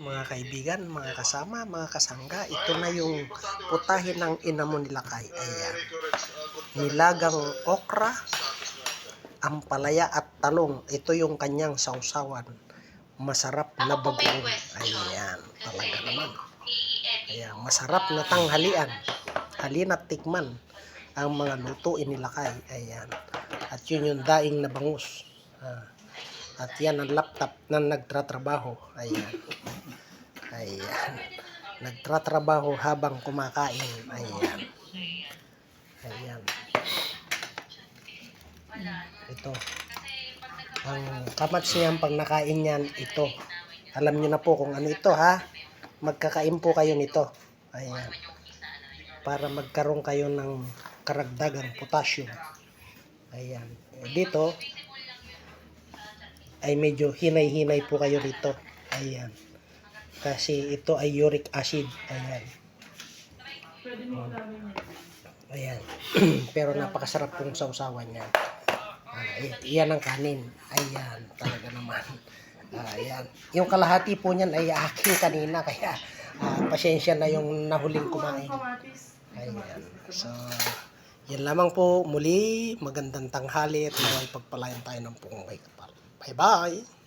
mga kaibigan, mga kasama, mga kasangga. Ito na yung putahin ng ina mo nila kay. Ayan. Nilagang okra, ampalaya at talong. Ito yung kanyang sausawan. Masarap na bagoong. Ayan, talaga naman. Ayan, masarap na tanghalian. Halina't tikman ang mga lutuin nila kay. Ayan. At yun yung daing na bangus. Ah. At yan ang laptop na nagtratrabaho. Ayan. Ayan. Nagtratrabaho habang kumakain. Ayan. Ayan. Ito. Ang kamats niyan pag nakain niyan, ito. Alam niyo na po kung ano ito ha. Magkakain po kayo nito. Ayan. Para magkaroon kayo ng karagdagang potassium. Ayan. Eh, Dito, ay medyo hinay-hinay po kayo rito. Ayan. Kasi ito ay uric acid. Ayan. Ayan. Pero napakasarap pong sausawan niya. Ah, i- iyan ang kanin. Ayan. Talaga naman. Ah, ayan. Yung kalahati po niyan ay aking kanina. Kaya ah, pasensya na yung nahuling kumain. Ayan. So, yan lamang po muli. Magandang tanghali at naway pagpalayan tayo ng pungay kapal. Bye-bye!